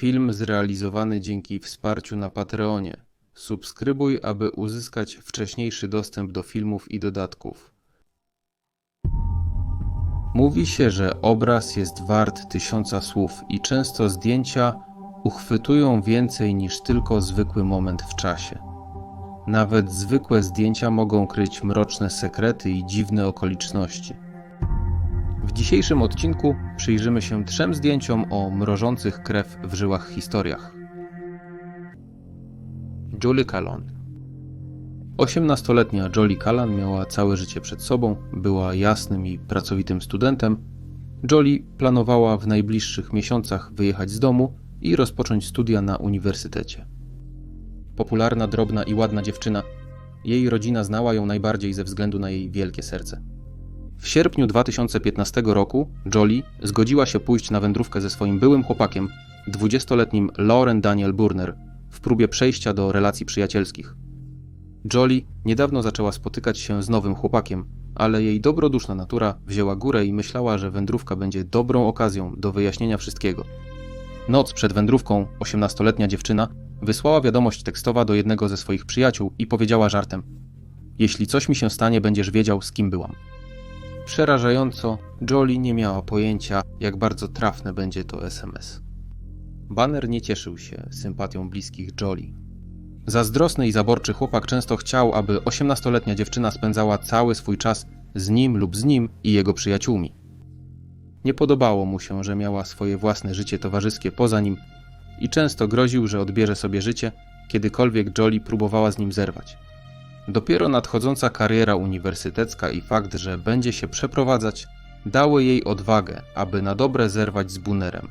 Film zrealizowany dzięki wsparciu na Patreonie. Subskrybuj, aby uzyskać wcześniejszy dostęp do filmów i dodatków. Mówi się, że obraz jest wart tysiąca słów i często zdjęcia uchwytują więcej niż tylko zwykły moment w czasie. Nawet zwykłe zdjęcia mogą kryć mroczne sekrety i dziwne okoliczności. W dzisiejszym odcinku przyjrzymy się trzem zdjęciom o mrożących krew w żyłach historiach. Julie Callan 18-letnia Jolie Callan miała całe życie przed sobą, była jasnym i pracowitym studentem. Jolie planowała w najbliższych miesiącach wyjechać z domu i rozpocząć studia na uniwersytecie. Popularna, drobna i ładna dziewczyna, jej rodzina znała ją najbardziej ze względu na jej wielkie serce. W sierpniu 2015 roku Jolie zgodziła się pójść na wędrówkę ze swoim byłym chłopakiem, 20-letnim Lauren Daniel Burner, w próbie przejścia do relacji przyjacielskich. Jolie niedawno zaczęła spotykać się z nowym chłopakiem, ale jej dobroduszna natura wzięła górę i myślała, że wędrówka będzie dobrą okazją do wyjaśnienia wszystkiego. Noc przed wędrówką 18-letnia dziewczyna wysłała wiadomość tekstowa do jednego ze swoich przyjaciół i powiedziała żartem: Jeśli coś mi się stanie, będziesz wiedział, z kim byłam. Przerażająco, Jolie nie miała pojęcia, jak bardzo trafne będzie to SMS. Banner nie cieszył się sympatią bliskich Jolie. Zazdrosny i zaborczy chłopak często chciał, aby 18-letnia dziewczyna spędzała cały swój czas z nim lub z nim i jego przyjaciółmi. Nie podobało mu się, że miała swoje własne życie towarzyskie poza nim i często groził, że odbierze sobie życie, kiedykolwiek Jolie próbowała z nim zerwać. Dopiero nadchodząca kariera uniwersytecka i fakt, że będzie się przeprowadzać, dały jej odwagę, aby na dobre zerwać z Bunerem.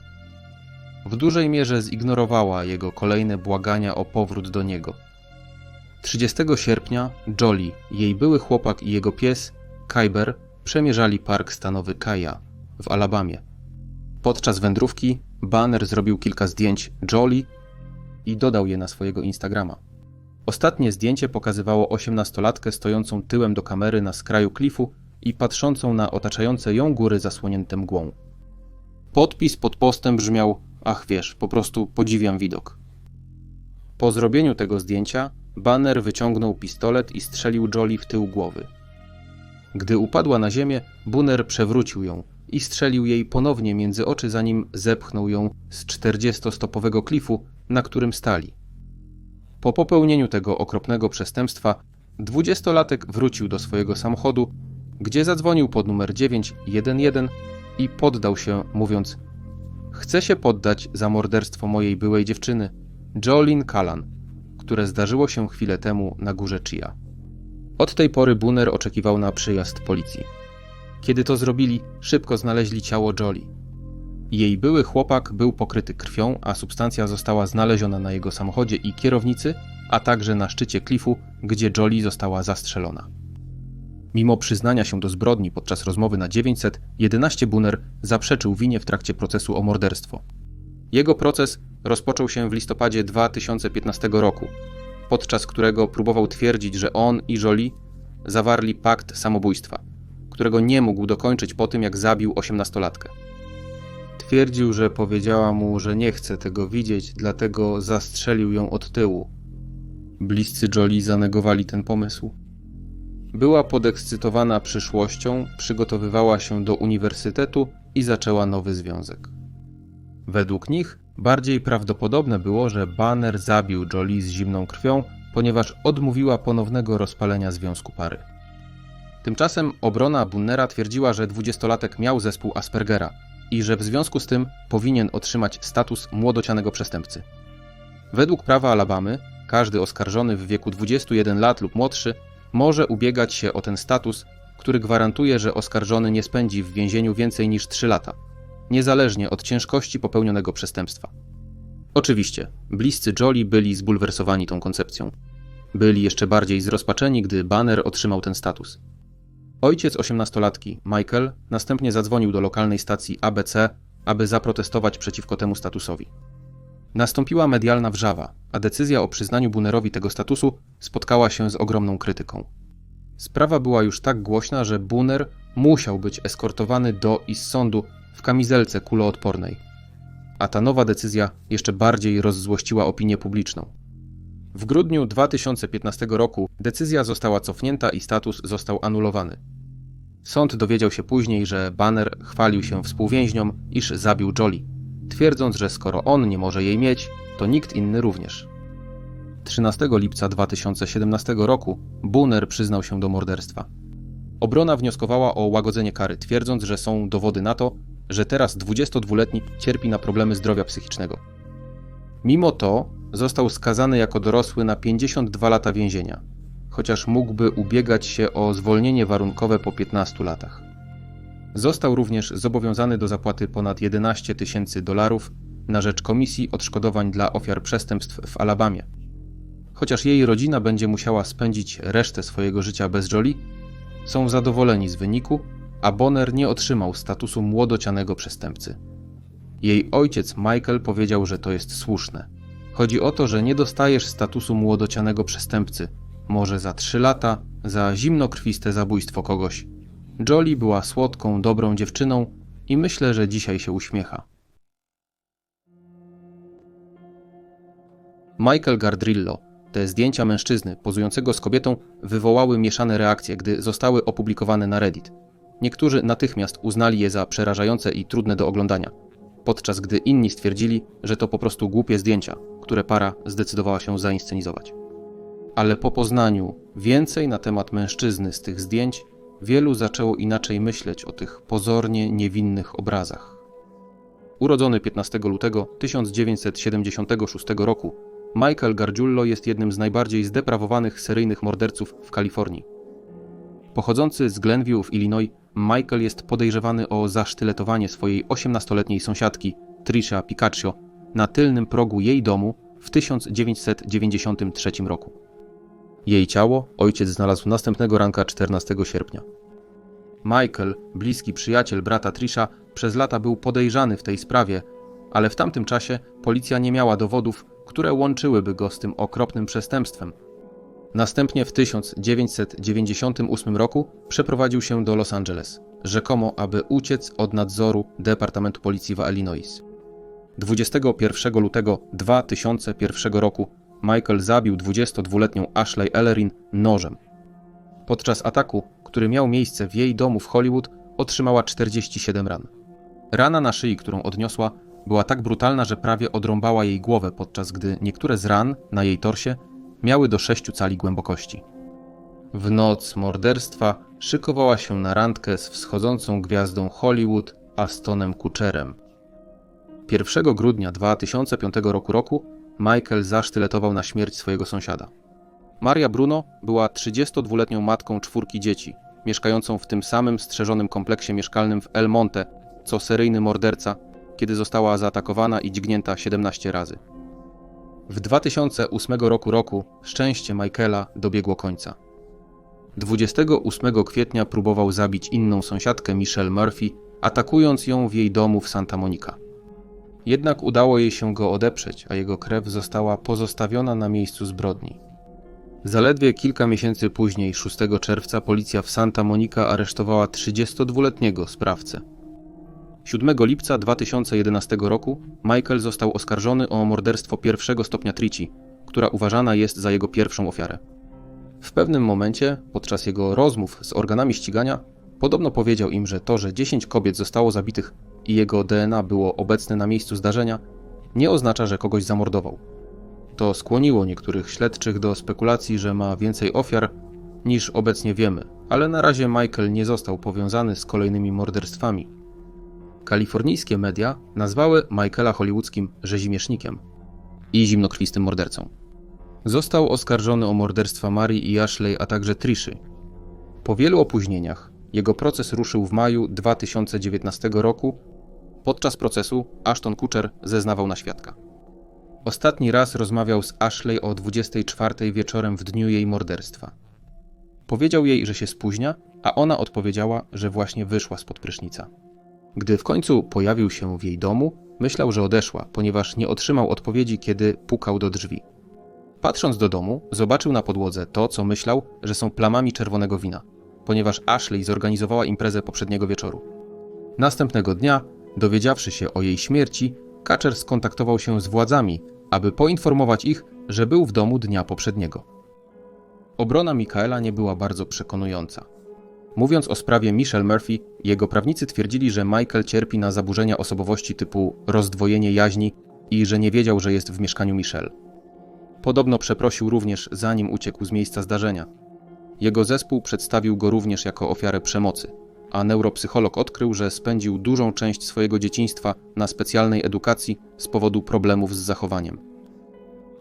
W dużej mierze zignorowała jego kolejne błagania o powrót do niego. 30 sierpnia Jolie, jej były chłopak i jego pies, Kyber, przemierzali park stanowy Kaja w Alabamie. Podczas wędrówki Banner zrobił kilka zdjęć Jolie i dodał je na swojego Instagrama. Ostatnie zdjęcie pokazywało 18-latkę stojącą tyłem do kamery na skraju klifu i patrzącą na otaczające ją góry zasłonięte mgłą. Podpis pod postem brzmiał: Ach wiesz, po prostu podziwiam widok. Po zrobieniu tego zdjęcia, Banner wyciągnął pistolet i strzelił Jolie w tył głowy. Gdy upadła na ziemię, Bunner przewrócił ją i strzelił jej ponownie między oczy, zanim zepchnął ją z 40-stopowego klifu, na którym stali. Po popełnieniu tego okropnego przestępstwa, dwudziestolatek wrócił do swojego samochodu, gdzie zadzwonił pod numer 911 i poddał się, mówiąc: Chcę się poddać za morderstwo mojej byłej dziewczyny, Jolene Callan, które zdarzyło się chwilę temu na górze Chia. Od tej pory Bunner oczekiwał na przyjazd policji. Kiedy to zrobili, szybko znaleźli ciało Jolie. Jej były chłopak był pokryty krwią, a substancja została znaleziona na jego samochodzie i kierownicy, a także na szczycie klifu, gdzie Jolie została zastrzelona. Mimo przyznania się do zbrodni podczas rozmowy na 900, 11 Bunner zaprzeczył winie w trakcie procesu o morderstwo. Jego proces rozpoczął się w listopadzie 2015 roku, podczas którego próbował twierdzić, że on i Jolie zawarli pakt samobójstwa, którego nie mógł dokończyć po tym, jak zabił 18-latkę. Twierdził, że powiedziała mu, że nie chce tego widzieć, dlatego zastrzelił ją od tyłu. Bliscy Jolie zanegowali ten pomysł. Była podekscytowana przyszłością, przygotowywała się do uniwersytetu i zaczęła nowy związek. Według nich bardziej prawdopodobne było, że Banner zabił Jolie z zimną krwią, ponieważ odmówiła ponownego rozpalenia związku pary. Tymczasem obrona Bunnera twierdziła, że dwudziestolatek miał zespół Aspergera i że w związku z tym powinien otrzymać status młodocianego przestępcy. Według prawa Alabamy, każdy oskarżony w wieku 21 lat lub młodszy może ubiegać się o ten status, który gwarantuje, że oskarżony nie spędzi w więzieniu więcej niż 3 lata, niezależnie od ciężkości popełnionego przestępstwa. Oczywiście, bliscy Jolie byli zbulwersowani tą koncepcją. Byli jeszcze bardziej zrozpaczeni, gdy Banner otrzymał ten status. Ojciec osiemnastolatki, Michael, następnie zadzwonił do lokalnej stacji ABC, aby zaprotestować przeciwko temu statusowi. Nastąpiła medialna wrzawa, a decyzja o przyznaniu Bunerowi tego statusu spotkała się z ogromną krytyką. Sprawa była już tak głośna, że Buner musiał być eskortowany do i z sądu w kamizelce kuloodpornej. a ta nowa decyzja jeszcze bardziej rozzłościła opinię publiczną. W grudniu 2015 roku decyzja została cofnięta i status został anulowany. Sąd dowiedział się później, że Banner chwalił się współwięźniom, iż zabił Jolie, twierdząc, że skoro on nie może jej mieć, to nikt inny również. 13 lipca 2017 roku Bunner przyznał się do morderstwa. Obrona wnioskowała o łagodzenie kary, twierdząc, że są dowody na to, że teraz 22-letni cierpi na problemy zdrowia psychicznego. Mimo to został skazany jako dorosły na 52 lata więzienia, chociaż mógłby ubiegać się o zwolnienie warunkowe po 15 latach. Został również zobowiązany do zapłaty ponad 11 tysięcy dolarów na rzecz Komisji Odszkodowań dla Ofiar Przestępstw w Alabamie. Chociaż jej rodzina będzie musiała spędzić resztę swojego życia bez Jolie, są zadowoleni z wyniku, a Bonner nie otrzymał statusu młodocianego przestępcy. Jej ojciec Michael powiedział, że to jest słuszne. Chodzi o to, że nie dostajesz statusu młodocianego przestępcy, może za trzy lata, za zimnokrwiste zabójstwo kogoś. Jolie była słodką, dobrą dziewczyną i myślę, że dzisiaj się uśmiecha. Michael Gardrillo. Te zdjęcia mężczyzny pozującego z kobietą wywołały mieszane reakcje, gdy zostały opublikowane na Reddit. Niektórzy natychmiast uznali je za przerażające i trudne do oglądania, podczas gdy inni stwierdzili, że to po prostu głupie zdjęcia, które para zdecydowała się zainscenizować. Ale po poznaniu więcej na temat mężczyzny z tych zdjęć, wielu zaczęło inaczej myśleć o tych pozornie niewinnych obrazach. Urodzony 15 lutego 1976 roku, Michael Gargiullo jest jednym z najbardziej zdeprawowanych seryjnych morderców w Kalifornii. Pochodzący z Glenview w Illinois, Michael jest podejrzewany o zasztyletowanie swojej 18-letniej sąsiadki, Trisha Picaccio, na tylnym progu jej domu w 1993 roku. Jej ciało ojciec znalazł następnego ranka 14 sierpnia. Michael, bliski przyjaciel brata Trisha, przez lata był podejrzany w tej sprawie, ale w tamtym czasie policja nie miała dowodów, które łączyłyby go z tym okropnym przestępstwem. Następnie w 1998 roku przeprowadził się do Los Angeles, rzekomo aby uciec od nadzoru Departamentu Policji w Illinois. 21 lutego 2001 roku Michael zabił 22-letnią Ashley Ellerin nożem. Podczas ataku, który miał miejsce w jej domu w Hollywood, otrzymała 47 ran. Rana na szyi, którą odniosła, była tak brutalna, że prawie odrąbała jej głowę, podczas gdy niektóre z ran na jej torsie miały do 6 cali głębokości. W noc morderstwa szykowała się na randkę z wschodzącą gwiazdą Hollywood Astonem Kutcherem. 1 grudnia 2005 roku, roku Michael zasztyletował na śmierć swojego sąsiada. Maria Bruno była 32-letnią matką czwórki dzieci, mieszkającą w tym samym strzeżonym kompleksie mieszkalnym w El Monte, co seryjny morderca, kiedy została zaatakowana i dźgnięta 17 razy. W 2008 roku roku szczęście Michaela dobiegło końca. 28 kwietnia próbował zabić inną sąsiadkę Michelle Murphy, atakując ją w jej domu w Santa Monica. Jednak udało jej się go odeprzeć, a jego krew została pozostawiona na miejscu zbrodni. Zaledwie kilka miesięcy później, 6 czerwca, policja w Santa Monica aresztowała 32-letniego sprawcę. 7 lipca 2011 roku Michael został oskarżony o morderstwo pierwszego stopnia Trici, która uważana jest za jego pierwszą ofiarę. W pewnym momencie, podczas jego rozmów z organami ścigania, podobno powiedział im, że to, że 10 kobiet zostało zabitych i jego DNA było obecne na miejscu zdarzenia, nie oznacza, że kogoś zamordował. To skłoniło niektórych śledczych do spekulacji, że ma więcej ofiar niż obecnie wiemy, ale na razie Michael nie został powiązany z kolejnymi morderstwami. Kalifornijskie media nazwały Michaela hollywoodzkim rzezimiesznikiem i zimnokrwistym mordercą. Został oskarżony o morderstwa Marii i Ashley, a także Triszy. Po wielu opóźnieniach jego proces ruszył w maju 2019 roku. Podczas procesu Ashton Kutcher zeznawał na świadka. Ostatni raz rozmawiał z Ashley o 24 wieczorem w dniu jej morderstwa. Powiedział jej, że się spóźnia, a ona odpowiedziała, że właśnie wyszła spod prysznica. Gdy w końcu pojawił się w jej domu, myślał, że odeszła, ponieważ nie otrzymał odpowiedzi, kiedy pukał do drzwi. Patrząc do domu, zobaczył na podłodze to, co myślał, że są plamami czerwonego wina, ponieważ Ashley zorganizowała imprezę poprzedniego wieczoru. Następnego dnia, dowiedziawszy się o jej śmierci, Kaczer skontaktował się z władzami, aby poinformować ich, że był w domu dnia poprzedniego. Obrona Michaela nie była bardzo przekonująca. Mówiąc o sprawie Michelle Murphy, jego prawnicy twierdzili, że Michael cierpi na zaburzenia osobowości typu rozdwojenie jaźni i że nie wiedział, że jest w mieszkaniu Michelle. Podobno przeprosił również zanim uciekł z miejsca zdarzenia. Jego zespół przedstawił go również jako ofiarę przemocy, a neuropsycholog odkrył, że spędził dużą część swojego dzieciństwa na specjalnej edukacji z powodu problemów z zachowaniem.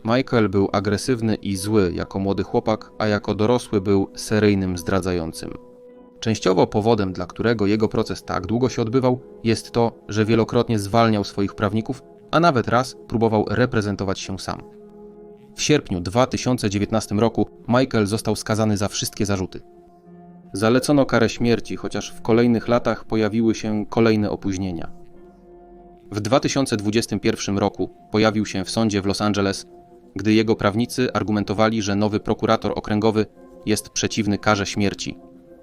Michael był agresywny i zły jako młody chłopak, a jako dorosły był seryjnym zdradzającym. Częściowo powodem, dla którego jego proces tak długo się odbywał, jest to, że wielokrotnie zwalniał swoich prawników, a nawet raz próbował reprezentować się sam. W sierpniu 2019 roku Michael został skazany za wszystkie zarzuty. Zalecono karę śmierci, chociaż w kolejnych latach pojawiły się kolejne opóźnienia. W 2021 roku pojawił się w sądzie w Los Angeles, gdy jego prawnicy argumentowali, że nowy prokurator okręgowy jest przeciwny karze śmierci,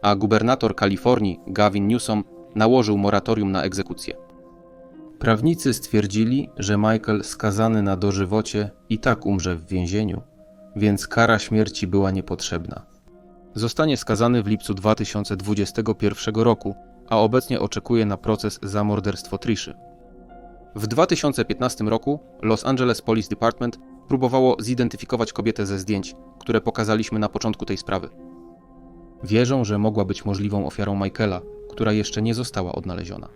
a gubernator Kalifornii Gavin Newsom nałożył moratorium na egzekucję. Prawnicy stwierdzili, że Michael skazany na dożywocie i tak umrze w więzieniu, więc kara śmierci była niepotrzebna. Zostanie skazany w lipcu 2021 roku, a obecnie oczekuje na proces za morderstwo Triszy. W 2015 roku Los Angeles Police Department próbowało zidentyfikować kobietę ze zdjęć, które pokazaliśmy na początku tej sprawy. Wierzą, że mogła być możliwą ofiarą Michaela, która jeszcze nie została odnaleziona.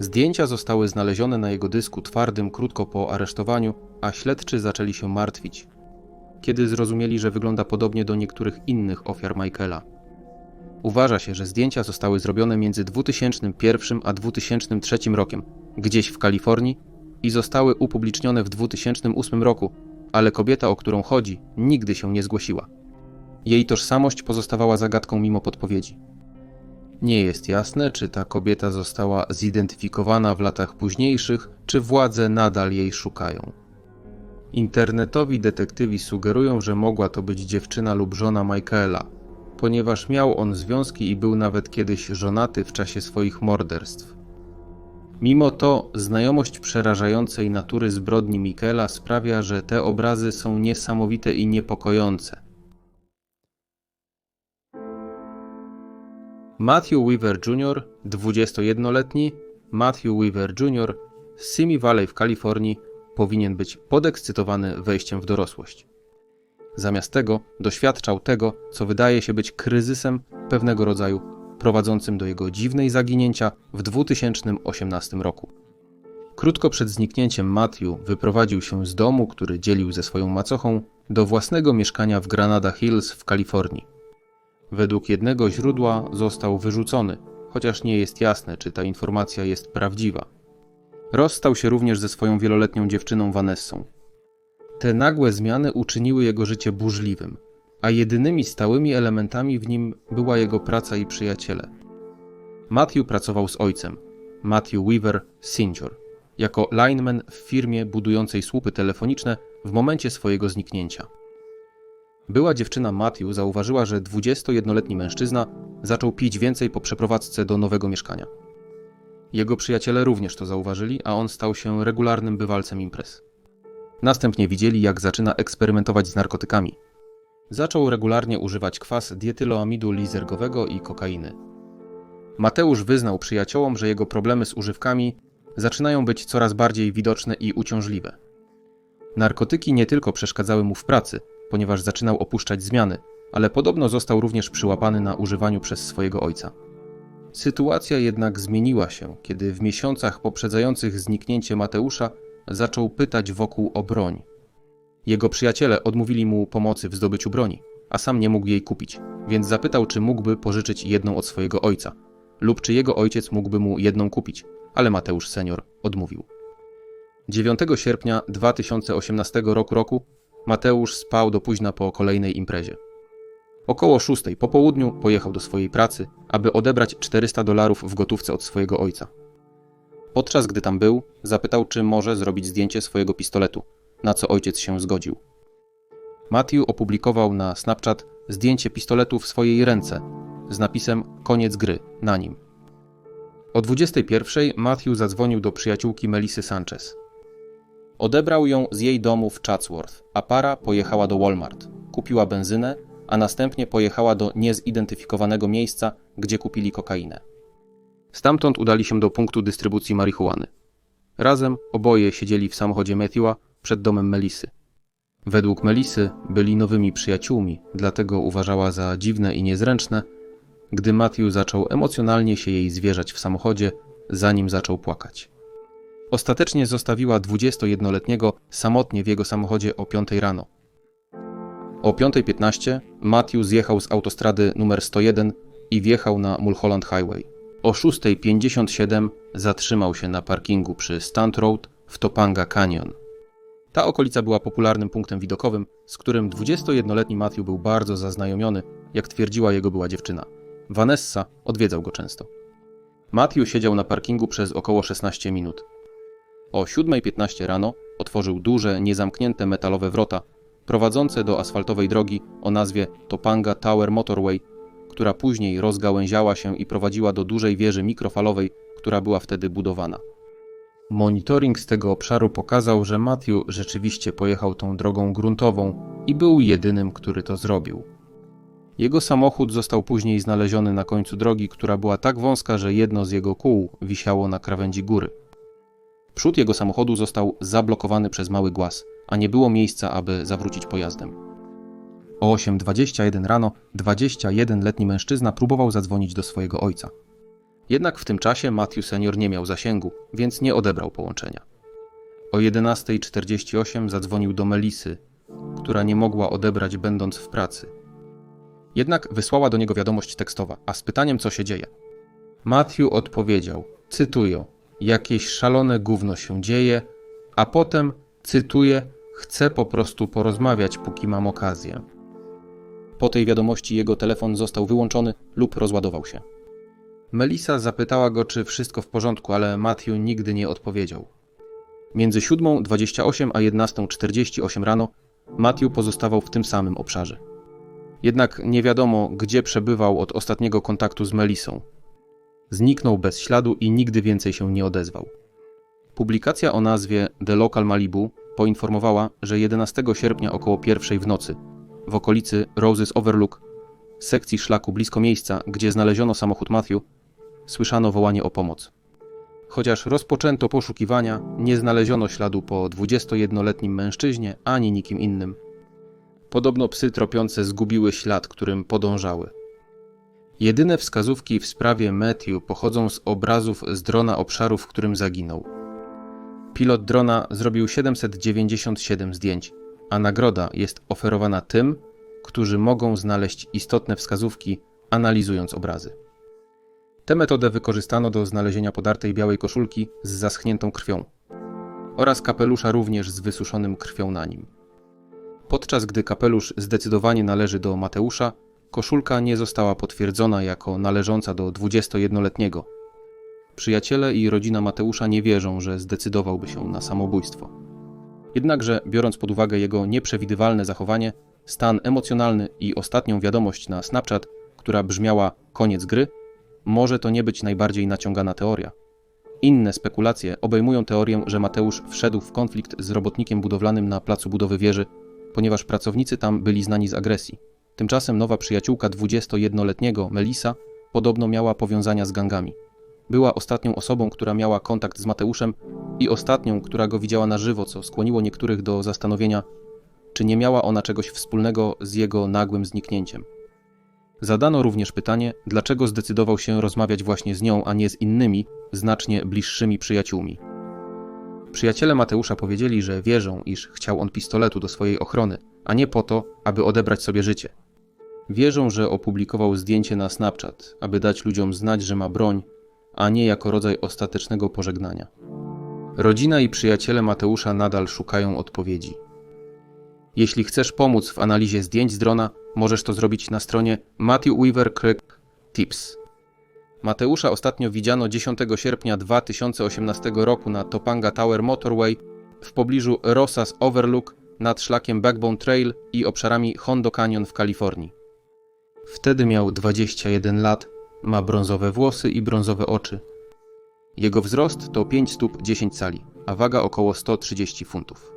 Zdjęcia zostały znalezione na jego dysku twardym krótko po aresztowaniu, a śledczy zaczęli się martwić, kiedy zrozumieli, że wygląda podobnie do niektórych innych ofiar Michaela. Uważa się, że zdjęcia zostały zrobione między 2001 a 2003 rokiem, gdzieś w Kalifornii i zostały upublicznione w 2008 roku, ale kobieta, o którą chodzi, nigdy się nie zgłosiła. Jej tożsamość pozostawała zagadką mimo podpowiedzi. Nie jest jasne, czy ta kobieta została zidentyfikowana w latach późniejszych, czy władze nadal jej szukają. Internetowi detektywi sugerują, że mogła to być dziewczyna lub żona Michaela, ponieważ miał on związki i był nawet kiedyś żonaty w czasie swoich morderstw. Mimo to znajomość przerażającej natury zbrodni Michaela sprawia, że te obrazy są niesamowite i niepokojące. Matthew Weaver Jr., 21-letni Matthew Weaver Jr. z Simi Valley w Kalifornii, powinien być podekscytowany wejściem w dorosłość. Zamiast tego doświadczał tego, co wydaje się być kryzysem pewnego rodzaju, prowadzącym do jego dziwnej zaginięcia w 2018 roku. Krótko przed zniknięciem Matthew wyprowadził się z domu, który dzielił ze swoją macochą, do własnego mieszkania w Granada Hills w Kalifornii. Według jednego źródła został wyrzucony, chociaż nie jest jasne, czy ta informacja jest prawdziwa. Rozstał się również ze swoją wieloletnią dziewczyną Vanessą. Te nagłe zmiany uczyniły jego życie burzliwym, a jedynymi stałymi elementami w nim była jego praca i przyjaciele. Matthew pracował z ojcem, Matthew Weaver Senior, jako lineman w firmie budującej słupy telefoniczne w momencie swojego zniknięcia. Była dziewczyna Matthew zauważyła, że 21-letni mężczyzna zaczął pić więcej po przeprowadzce do nowego mieszkania. Jego przyjaciele również to zauważyli, a on stał się regularnym bywalcem imprez. Następnie widzieli, jak zaczyna eksperymentować z narkotykami. Zaczął regularnie używać kwas dietyloamidu lizergowego i kokainy. Mateusz wyznał przyjaciołom, że jego problemy z używkami zaczynają być coraz bardziej widoczne i uciążliwe. Narkotyki nie tylko przeszkadzały mu w pracy, ponieważ zaczynał opuszczać zmiany, ale podobno został również przyłapany na używaniu przez swojego ojca. Sytuacja jednak zmieniła się, kiedy w miesiącach poprzedzających zniknięcie Mateusza zaczął pytać wokół o broń. Jego przyjaciele odmówili mu pomocy w zdobyciu broni, a sam nie mógł jej kupić, więc zapytał, czy mógłby pożyczyć jedną od swojego ojca, lub czy jego ojciec mógłby mu jedną kupić, ale Mateusz senior odmówił. 9 sierpnia 2018 roku, roku Mateusz spał do późna po kolejnej imprezie. Około szóstej po południu pojechał do swojej pracy, aby odebrać 400 dolarów w gotówce od swojego ojca. Podczas gdy tam był, zapytał, czy może zrobić zdjęcie swojego pistoletu, na co ojciec się zgodził. Matthew opublikował na Snapchat zdjęcie pistoletu w swojej ręce z napisem koniec gry na nim. O 21 Matthew zadzwonił do przyjaciółki Melisy Sanchez. Odebrał ją z jej domu w Chatsworth, a para pojechała do Walmart. Kupiła benzynę, a następnie pojechała do niezidentyfikowanego miejsca, gdzie kupili kokainę. Stamtąd udali się do punktu dystrybucji marihuany. Razem oboje siedzieli w samochodzie Matthewa przed domem Melisy. Według Melisy byli nowymi przyjaciółmi, dlatego uważała za dziwne i niezręczne, gdy Matthew zaczął emocjonalnie się jej zwierzać w samochodzie, zanim zaczął płakać. Ostatecznie zostawiła 21-letniego samotnie w jego samochodzie o 5 rano. O 5.15 Matthew zjechał z autostrady numer 101 i wjechał na Mulholland Highway. O 6.57 zatrzymał się na parkingu przy Stunt Road w Topanga Canyon. Ta okolica była popularnym punktem widokowym, z którym 21-letni Matthew był bardzo zaznajomiony, jak twierdziła jego była dziewczyna. Vanessa odwiedzał go często. Matthew siedział na parkingu przez około 16 minut. O 7.15 rano otworzył duże, niezamknięte metalowe wrota prowadzące do asfaltowej drogi o nazwie Topanga Tower Motorway, która później rozgałęziała się i prowadziła do dużej wieży mikrofalowej, która była wtedy budowana. Monitoring z tego obszaru pokazał, że Matthew rzeczywiście pojechał tą drogą gruntową i był jedynym, który to zrobił. Jego samochód został później znaleziony na końcu drogi, która była tak wąska, że jedno z jego kół wisiało na krawędzi góry. Przód jego samochodu został zablokowany przez mały głaz, a nie było miejsca, aby zawrócić pojazdem. O 8.21 rano 21-letni mężczyzna próbował zadzwonić do swojego ojca. Jednak w tym czasie Matthew senior nie miał zasięgu, więc nie odebrał połączenia. O 11.48 zadzwonił do Melisy, która nie mogła odebrać będąc w pracy. Jednak wysłała do niego wiadomość tekstowa, a z pytaniem co się dzieje. Matthew odpowiedział, cytuję, jakieś szalone gówno się dzieje, a potem, cytuję, chcę po prostu porozmawiać, póki mam okazję. Po tej wiadomości jego telefon został wyłączony lub rozładował się. Melisa zapytała go, czy wszystko w porządku, ale Matthew nigdy nie odpowiedział. Między 7.28 a 11.48 rano Matthew pozostawał w tym samym obszarze. Jednak nie wiadomo, gdzie przebywał od ostatniego kontaktu z Melisą. Zniknął bez śladu i nigdy więcej się nie odezwał. Publikacja o nazwie The Local Malibu poinformowała, że 11 sierpnia około pierwszej w nocy w okolicy Roses Overlook, sekcji szlaku blisko miejsca, gdzie znaleziono samochód Matthew, słyszano wołanie o pomoc. Chociaż rozpoczęto poszukiwania, nie znaleziono śladu po 21-letnim mężczyźnie ani nikim innym. Podobno psy tropiące zgubiły ślad, którym podążały. Jedyne wskazówki w sprawie Matthew pochodzą z obrazów z drona obszaru, w którym zaginął. Pilot drona zrobił 797 zdjęć, a nagroda jest oferowana tym, którzy mogą znaleźć istotne wskazówki, analizując obrazy. Tę metodę wykorzystano do znalezienia podartej białej koszulki z zaschniętą krwią oraz kapelusza również z wysuszonym krwią na nim. Podczas gdy kapelusz zdecydowanie należy do Mateusza, koszulka nie została potwierdzona jako należąca do 21-letniego. Przyjaciele i rodzina Mateusza nie wierzą, że zdecydowałby się na samobójstwo. Jednakże, biorąc pod uwagę jego nieprzewidywalne zachowanie, stan emocjonalny i ostatnią wiadomość na Snapchat, która brzmiała koniec gry, może to nie być najbardziej naciągana teoria. Inne spekulacje obejmują teorię, że Mateusz wszedł w konflikt z robotnikiem budowlanym na placu budowy wieży, ponieważ pracownicy tam byli znani z agresji. Tymczasem nowa przyjaciółka 21-letniego, Melisa, podobno miała powiązania z gangami. Była ostatnią osobą, która miała kontakt z Mateuszem i ostatnią, która go widziała na żywo, co skłoniło niektórych do zastanowienia, czy nie miała ona czegoś wspólnego z jego nagłym zniknięciem. Zadano również pytanie, dlaczego zdecydował się rozmawiać właśnie z nią, a nie z innymi, znacznie bliższymi przyjaciółmi. Przyjaciele Mateusza powiedzieli, że wierzą, iż chciał on pistoletu do swojej ochrony, a nie po to, aby odebrać sobie życie. Wierzą, że opublikował zdjęcie na Snapchat, aby dać ludziom znać, że ma broń, a nie jako rodzaj ostatecznego pożegnania. Rodzina i przyjaciele Mateusza nadal szukają odpowiedzi. Jeśli chcesz pomóc w analizie zdjęć z drona, możesz to zrobić na stronie Matthew Weaver Creek Tips. Mateusza ostatnio widziano 10 sierpnia 2018 roku na Topanga Tower Motorway w pobliżu Rosas Overlook nad szlakiem Backbone Trail i obszarami Hondo Canyon w Kalifornii. Wtedy miał 21 lat, ma brązowe włosy i brązowe oczy. Jego wzrost to 5 stóp 10 cali. a waga około 130 funtów.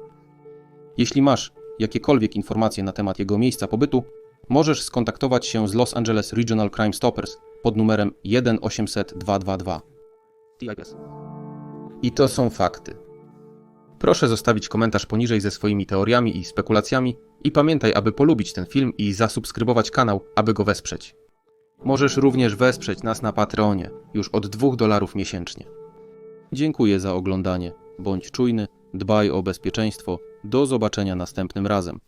Jeśli masz jakiekolwiek informacje na temat jego miejsca pobytu, możesz skontaktować się z Los Angeles Regional Crime Stoppers pod numerem 1800 222. I to są fakty. Proszę zostawić komentarz poniżej ze swoimi teoriami i spekulacjami i pamiętaj, aby polubić ten film i zasubskrybować kanał, aby go wesprzeć. Możesz również wesprzeć nas na Patreonie, już od 2 dolarów miesięcznie. Dziękuję za oglądanie. Bądź czujny, dbaj o bezpieczeństwo. Do zobaczenia następnym razem.